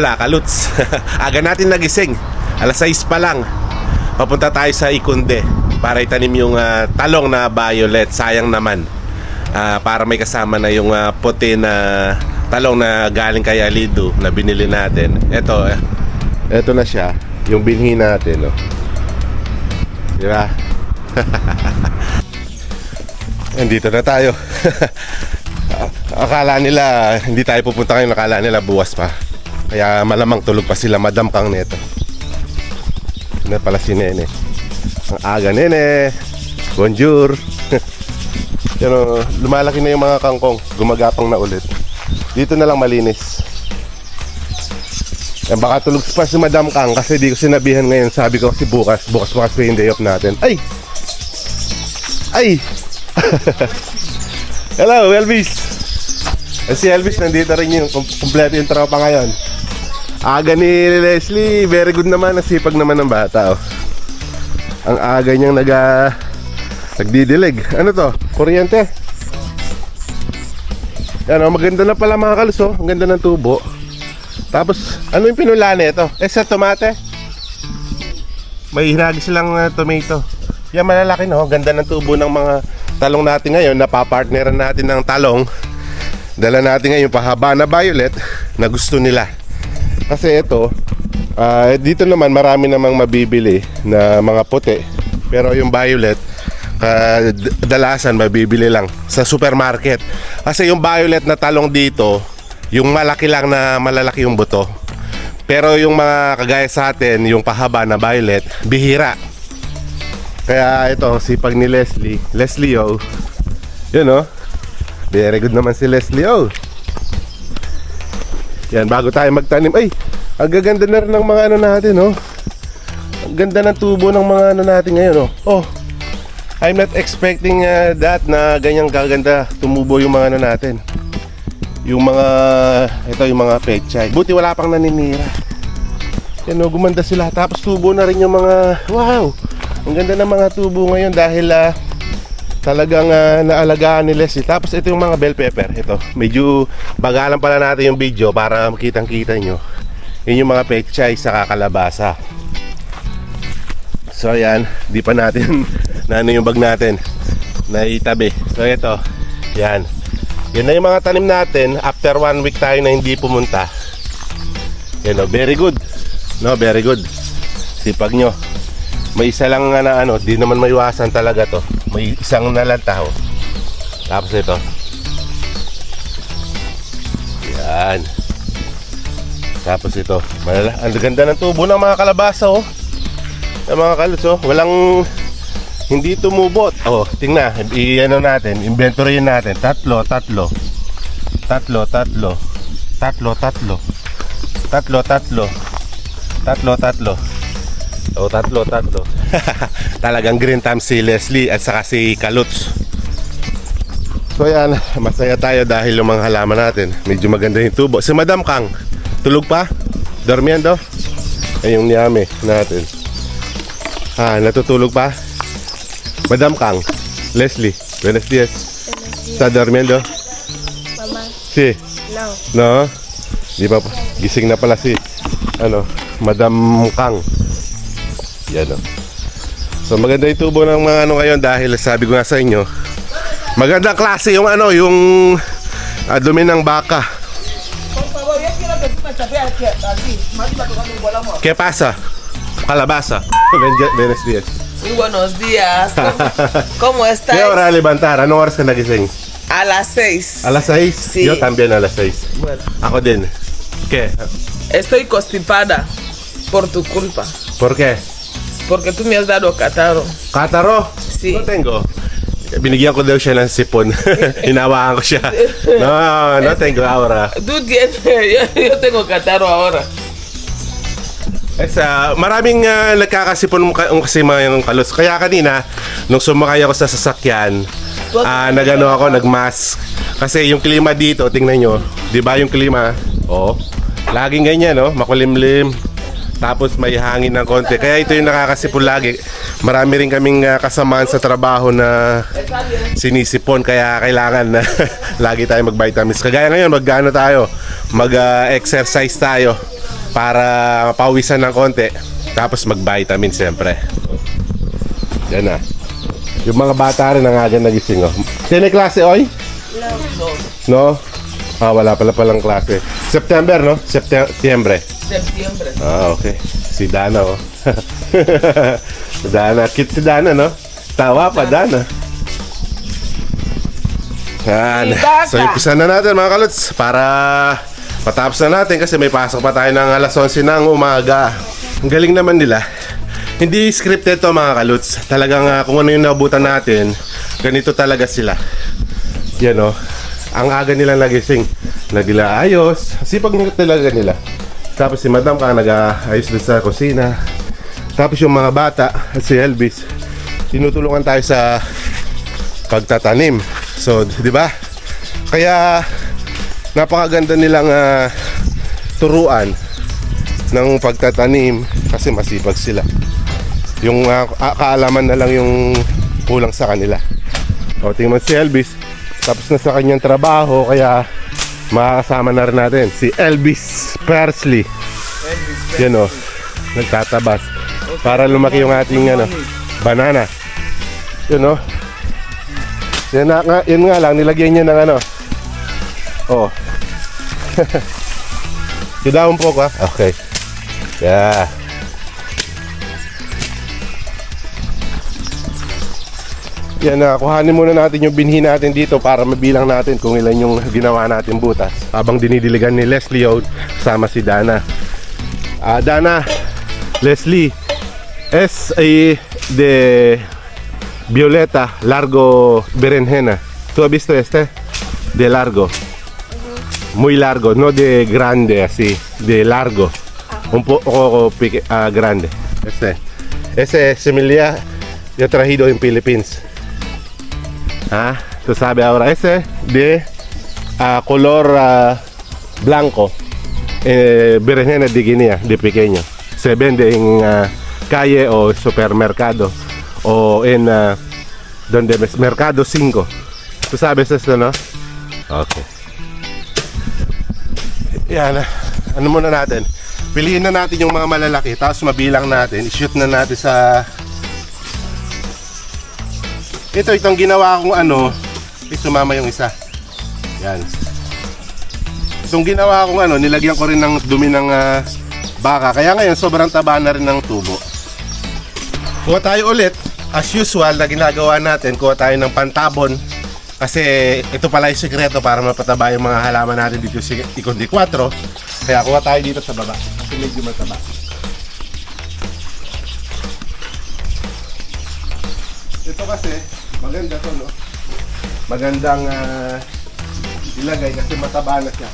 Hola, kaluts. Aga natin nagising. Alas 6 pa lang. Papunta tayo sa Ikunde para itanim yung ah, talong na violet. Sayang naman. Ah, para may kasama na yung ah, puti na talong na galing kay Alido na binili natin. Ito, eh, ito na siya. Yung binhi natin. Oh. Di ba? Andito na tayo. Akala nila hindi tayo pupunta ngayon, akala nila buwas pa. Kaya malamang tulog pa sila, madam kang neto. Na pala si Nene. Ang aga Nene. Bonjour. Pero lumalaki na yung mga kangkong, gumagapang na ulit. Dito na lang malinis. Eh, baka tulog pa si Madam Kang kasi di ko sinabihan ngayon. Sabi ko kasi bukas, bukas bukas pa yung day off natin. Ay! Ay! Hello, Elvis! Eh, si Elvis nandito rin yung kumpleto yung tropa ngayon. Aga ni Leslie, very good naman, nasipag naman ng bata. Oh. Ang aga niyang naga nagdidilig. Ano to? Kuryente. Yan oh, maganda na pala mga kalos oh. Ang ganda ng tubo. Tapos, ano yung pinula nito? Eh, sa tomate. May hinagi silang uh, tomato. Yan, malalaki no. Ganda ng tubo ng mga talong natin ngayon. Napapartneran natin ng talong. Dala natin ngayon pahaba na violet na gusto nila. Kasi ito, ah, dito naman marami namang mabibili na mga puti. Pero yung violet, kadalasan mabibili lang sa supermarket. Kasi yung violet na talong dito, yung malaki lang na malalaki yung buto. Pero yung mga kagaya sa atin, yung pahaba na violet, bihira. Kaya ito, sipag ni Leslie. Leslie, oh. Yun, oh. Very good naman si Leslie, oh. Yan, bago tayo magtanim. Ay, ang gaganda na rin ng mga ano natin, oh. Ang ganda ng tubo ng mga ano natin ngayon, oh. Oh, I'm not expecting uh, that na ganyang gaganda tumubo yung mga ano natin. Yung mga, ito yung mga pechay. Buti wala pang naninira. Yan o, gumanda sila. Tapos tubo na rin yung mga, wow! Ang ganda ng mga tubo ngayon dahil ah, talagang ah, naalagaan ni Leslie. Tapos ito yung mga bell pepper. Ito, medyo bagalan pala natin yung video para makitang kita nyo. Yun yung mga pechay sa kakalabasa. So ayan, di pa natin na ano yung bag natin na. So ito, yan. Yan na yung mga tanim natin after one week tayo na hindi pumunta. Yan o, very good. No, very good. Sipag nyo. May isa lang nga na ano, di naman maiwasan talaga to. May isang nalantaw. Tapos ito. Yan. Tapos ito. Malala, ang ganda ng tubo ng mga kalabasa oh. Ng mga kalos oh. Walang hindi tumubot. Oh, tingnan. I-ano natin, inventory natin. Tatlo, tatlo. Tatlo, tatlo. Tatlo, tatlo. Tatlo, tatlo. Tatlo, tatlo. Oh, tatlo, tatlo. Talagang green time si Leslie at saka si Kaluts. So yan, masaya tayo dahil yung mga halaman natin, medyo maganda yung tubo. Si Madam Kang, tulog pa? Dormiendo? Ay yung niyame natin. Ah, natutulog pa? Madam Kang, Leslie, buenos días. Está durmiendo? Mamá, Sí. no. No? Di ba? Gising na pala si ano, Madam Kang. Yan o. So maganda yung tubo ng mga ano ngayon dahil sabi ko nga sa inyo, magandang klase yung ano, yung dumi ng baka. ¿Qué pasa? Calabasa. Ben- Buenos. Muy buenos días. ¿Cómo, estás? ¿Qué hora levantar? Anong oras ka nagising? A las seis. A las 6? Sí. Yo también a las 6. Bueno, Ako din. ¿Qué? estoy constipada por tu culpa. ¿Por qué? Porque tú me has dado catarro. Kataro? Sí. No tengo. Binigyan ko daw siya ng sipon. Hinawaan ko siya. No, no tengo ahora. Tú tienes, yo, yo tengo catarro ahora. It's, ah, maraming ah, nagkakasipon mo ka- kasi mga yung kalos. Kaya kanina, nung sumakay ako sa sasakyan, ah, nagano ako, nagmask. Kasi yung klima dito, tingnan nyo. Di ba yung klima? Oo. Laging ganyan, no? Makulimlim. Tapos may hangin ng konti. Kaya ito yung nakakasipon lagi. Marami rin kaming ah, kasamaan sa trabaho na sinisipon. Kaya kailangan na lagi tayo mag-vitamins. Kagaya ngayon, mag-ano tayo? Mag-exercise tayo. para mapawisan ng konti. Tapos mag-vitamin siyempre. Yan na. Yung mga bata rin ang aga nagising oh. Yung klase, oy? No. No? Ah, wala pala palang klase. September, no? September. September. Ah, okay. Si Dana, oh. Dana. Cute si Dana, no? Tawa pa, Dana. Yan. So, umpisa na natin, mga kalots. Para matapos na natin kasi may pasok pa tayo ng alas 11 ng umaga. Ang galing naman nila. Hindi scripted to mga kalots. Talagang ah, kung ano yung nabutan natin, ganito talaga sila. Yan oh. Ang aga nilang nagising. Nagila ayos. Sipag nila talaga nila. Tapos si Madam ka nag-ayos doon sa kusina. Tapos yung mga bata at si Elvis, tinutulungan tayo sa pagtatanim. So, di ba? Kaya napakaganda nilang ah, turuan ng pagtatanim kasi masipag sila. Yung ka- kaalaman na lang yung kulang sa kanila. O, tingnan si Elvis. Tapos na sa kanyang trabaho, kaya makakasama na rin natin si Elvis Presley. Yan o, nagtatabas. Para lumaki yung ating ano, banana. Yun o. Yan na, nga, yun nga lang, nilagyan niya ng ano. Oh. Down po ka. Okay. Yeah. Yan na, kuhanin muna natin yung binhi natin dito para mabilang natin kung ilan yung ginawa natin butas. Habang dinidiligan ni Leslie Oud, sama si Dana. Ah, Dana, Leslie, es eh, de Violeta Largo Berenjena. ¿Tú has visto este? De largo. Muy largo, no de grande así, de largo. Un poco ah, grande. Este. Ese similar yo traído en Philippines. Ah, tú sabes ahora, ese de ah, color ah, blanco, eh, berenjena de Guinea, de pequeño. Se vende en ah, calle o supermercado o en ah, donde ves mercado 5. Tú sabes esto, no? Okay. Yan, ano muna natin? Piliin na natin yung mga malalaki, tapos mabilang natin, i-shoot na natin sa ito, itong ginawa kong ano, eh, sumama yung isa. Yan. Itong ginawa kong ano, nilagyan ko rin ng dumi ng ah, baka. Kaya ngayon, sobrang taba na rin ng tubo. Kuha tayo ulit, as usual na ginagawa natin, kuha tayo ng pantabon. Kasi ito pala yung sikreto para mapataba yung mga halaman natin dito sa Ikondi 4. Kaya kuha tayo dito sa baba. Kasi medyo mataba. Ito kasi, maganda to, no? Magandang ah, ilagay kasi mataba na siya.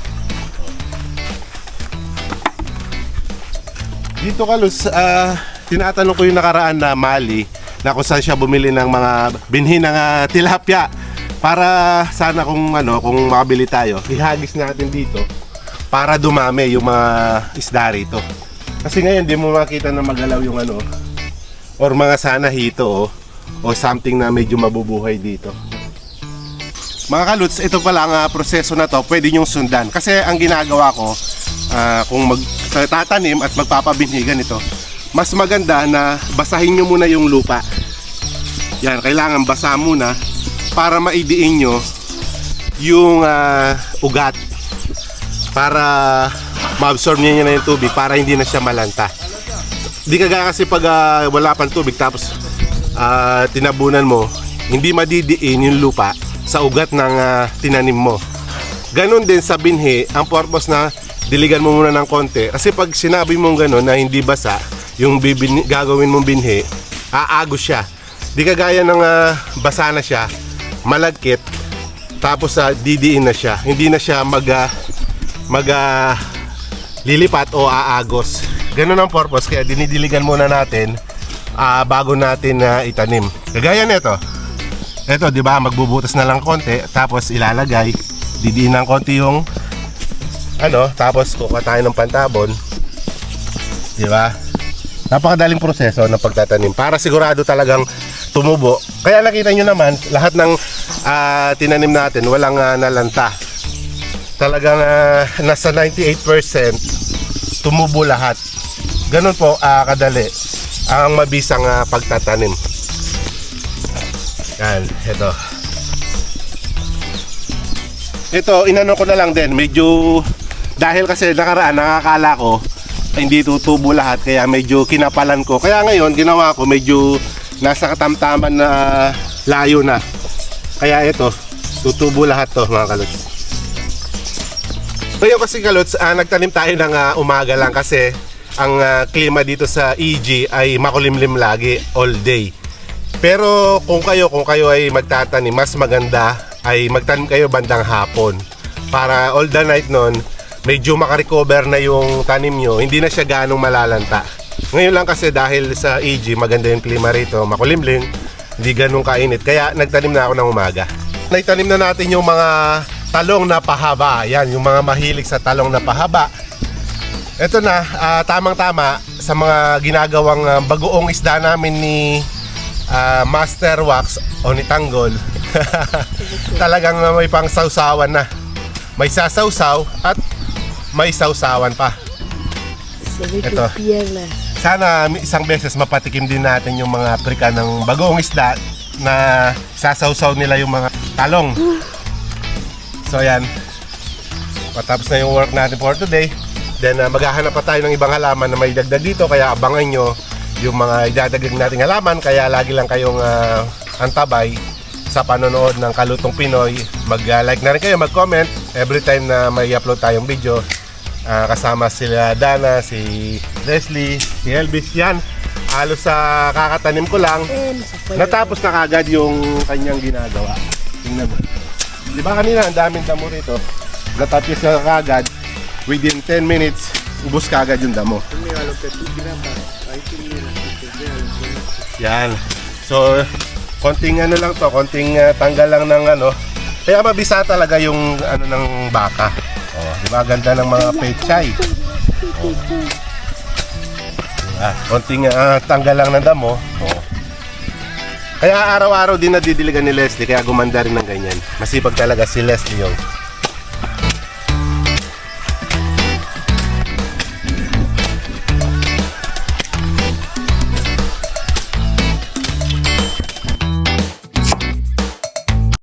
Dito Kalus, ah, tinatanong ko yung nakaraan na Mali na kung saan siya bumili ng mga binhi ng ah, tilapia para sana kung ano kung makabili tayo ihagis natin dito para dumami yung mga isda rito kasi ngayon di mo makita na magalaw yung ano or mga sana hito oh, o something na medyo mabubuhay dito. Mga kaluts, ito pala ang ah, proseso na to, pwede nyong sundan. Kasi ang ginagawa ko, ah, kung mag, tatanim at magpapabinhi ganito, mas maganda na basahin nyo muna yung lupa. Yan, kailangan basa muna para maidiin nyo yung ah, ugat. Para ma-absorb niya na yung tubig para hindi na siya malanta. Di kagaya kasi pag ah, wala pang tubig tapos ah, tinabunan mo, hindi madidiin yung lupa sa ugat ng ah, tinanim mo. Ganon din sa binhi, ang purpose na diligan mo muna ng konti. Kasi pag sinabi mong ganon na hindi basa, yung bibin, gagawin mong binhi, aagos siya. Di kagaya ng ah, basa na siya, malagkit, tapos sa didiin na siya. Hindi na siya mag, ah, mag ah, lilipat o aagos. Ganun ang purpose kaya dinidiligan muna natin ah, bago natin na itanim. Kagaya nito. Ito, 'di ba, magbubutas na lang konti tapos ilalagay, didiin ng konti yung ano, tapos kukuha tayo ng pantabon. 'Di ba? Napakadaling proseso ng pagtatanim para sigurado talagang tumubo. Kaya nakita nyo naman, lahat ng ah, tinanim natin walang ah, nalanta. Talagang ah, nasa 98% tumubo lahat. Ganun po ah, kadali ang mabisang ah, pagtatanim. Yan, ito. Ito, inano ko na lang din. Medyo, dahil kasi nakaraan, nakakala ko, hindi tutubo lahat. Kaya medyo kinapalan ko. Kaya ngayon, ginawa ko, medyo nasa katamtaman na layo na. Kaya ito, tutubo lahat to mga kalots. Ngayon kasi kalots, ah, nagtanim tayo ng ah, umaga lang kasi ang ah, klima dito sa EG ay makulimlim lagi all day. Pero kung kayo kung kayo ay magtatanim, mas maganda ay magtanim kayo bandang hapon para all the night nun medyo makarecover na yung tanim nyo, hindi na siya ganong malalanta. Ngayon lang kasi dahil sa EG, maganda yung klima rito, makulimlim, hindi ganong kainit. Kaya nagtanim na ako ng umaga. Naitanim na natin yung mga talong na pahaba. Yan, yung mga mahilig sa talong na pahaba. Ito na, ah, tamang-tama sa mga ginagawang ah, bagoong isda namin ni ah, Master Wax o ni Tanggol. Talagang may pang sausawan na. May sasawsaw at may sausawan pa. Ito. Sana isang beses mapatikim din natin yung mga prika ng bagoong isda na sasawsaw nila yung mga talong. So yan. Patapos na yung work natin for today. Then uh, maghahanap pa tayo ng ibang halaman na may dagdag dito kaya abangan nyo yung mga idadagdag nating halaman kaya lagi lang kayong uh, antabay sa panonood ng Kalutong Pinoy. Mag-like na rin kayo, mag-comment every time na may upload tayong video. Ah, kasama sila Dana, si Leslie, si Elvis yan. Halos sa kakatanim ko lang, natapos na kagad yung kanyang ginagawa. Tingnan mo. Di ba kanina ang daming damo rito? Natapos na kagad, within 10 minutes, ubos kagad yung damo. Yan. So, konting ano lang to, konting ah, tanggal lang ng ano. Kaya mabisa talaga yung ano ng baka. Oh, di ba ganda ng mga pechay. Oh. Diba? Konting ah, tanggal lang ng damo. Oh. Kaya araw-araw din nadidiligan ni Leslie kaya gumanda rin ng ganyan. Masipag talaga si Leslie yung